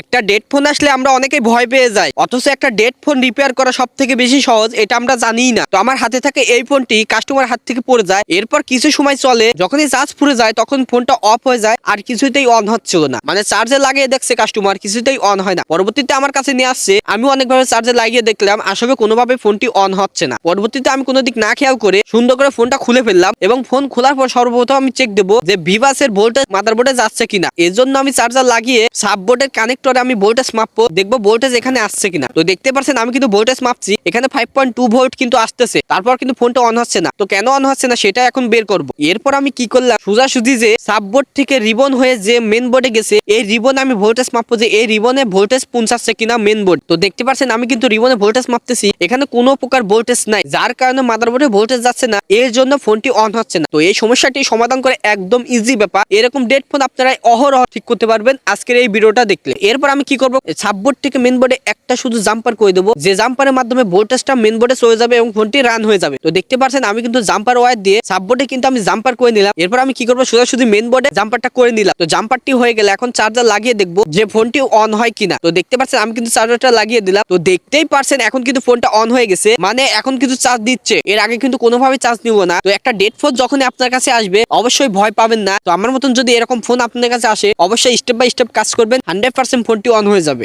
একটা dead phone আসলে আমরা অনেকেই ভয় পেয়ে যাই। অথচ একটা ডেড ফোন রিপেয়ার করা সব থেকে বেশি সহজ, এটা আমরা জানি না। তো আমার হাতে থাকে এই ফোনটি কাস্টমার হাত থেকে পড়ে যায়। এরপর কিছু সময় চলে, যখনই চার্জ ফুরে যায়, তখন ফোনটা অফ হয়ে যায়, আর কিছুতেই অন হচ্ছিল না। মানে চার্জে লাগিয়ে দেখছে কাস্টমার কিছুতেই অন হয় না। পরবর্তীতে আমার কাছে নিয়ে আসছে আমি অনেকভাবে চার্জে লাগিয়ে দেখলাম আসলে কোনোভাবে ফোনটি অন হচ্ছে না। পরবর্তীতে আমি কোনো দিক না খেয়াল করে সুন্দর করে ফোনটা খুলে ফেললাম এবং ফোন খোলার পর সর্বপ্রথম আমি চেক দেবো যে ভিভাসের ভোল্টেজ মাদারবোর্ডে যাচ্ছে কিনা। এর জন্য আমি চার্জার লাগিয়ে সাববোর্ডের কানেক্টরে আমি ভোল্টেজ মাপবো, দেখব ভোল্টেজ এখানে আসছে কিনা। তো দেখতে পাচ্ছেন আমি কিন্তু ভোল্টেজ মাপছি, এখানে ফাইভ পয়েন্ট টু ভোল্ট কিন্তু আসতেছে, তারপর কিন্তু ফোনটা অন হচ্ছে না। তো কেন অন হচ্ছে না সেটা এখন বের করব। এরপর আমি কি করলাম, সোজাসুজি যে সাববোর্ড থেকে রিবন হয়ে যে মেন বোর্ডে গেছে, এই রিবন আমি ভোল্টেজ মাপবো যে এই রিবনে ভোল্টেজ পৌঁছাচ্ছে কিনা মেন বোর্ড তো দেখতে পাচ্ছেন আমি কিন্তু রিবনে ভোল্টেজ মাপতেছি, এখানে কোনো প্রকার ভোল্টেজ নাই, যার কারণে মাদারবোর্ডে ভোল্টেজ যাচ্ছে না, এর জন্য ফোনটি অন হচ্ছে না। তো এই সমস্যাটি সমাধান করে একদম ইজি ব্যাপার। এরকম ডেড ফোন আপনারা অহরহ ঠিক করতে পারবেন, আজকের এই ভিডিওটা দেখলে। এরপর আমি কি করব? সাববোর্ড থেকে মেন বোর্ডে একটা শুধু জাম্পার করে দেবো। যে জাম্পারের মাধ্যমে ভোল্টেজটা মেন বোর্ডে চলে যাবে এবং ফোনটি রান হয়ে যাবে। তো দেখতে পাচ্ছেন, আমি কিন্তু জাম্পার ওয়ার দিয়ে সাববোর্ডে কিন্তু আমি জাম্পার করে নিলাম। এরপর আমি কি করব? সোজাসুজি মেন বোর্ডে জাম্পারটা করে নিলাম। তো জাম্পারটি হয়ে গেলে এখন চার্জার লাগিয়ে দেখব যে ফোনটি অন হয় কিনা। তো দেখতে পাচ্ছেন, আমি কিন্তু চার্জারটা লাগিয়ে দিলাম। তো দেখতেই পারছেন এখন কিন্তু ফোনটা অন হয়ে গেছে। মানে এখন কিন্তু চার্জ দিচ্ছে। এর আগে কিন্তু কোনোভাবে চার্জ নিব না। তো একটা ডেড ফোন যখন আপনার কাছে আসবে, অবশ্যই ভয় পাবেন না। তো আমার মতন যদি এরকম ফোন আপনার কাছে আসে, অবশ্যই স্টেপ বাই স্টেপ কাজ করবেন। হান্ড্রেড পার্সেন্ট ফোনটি অন হয়ে যাবে।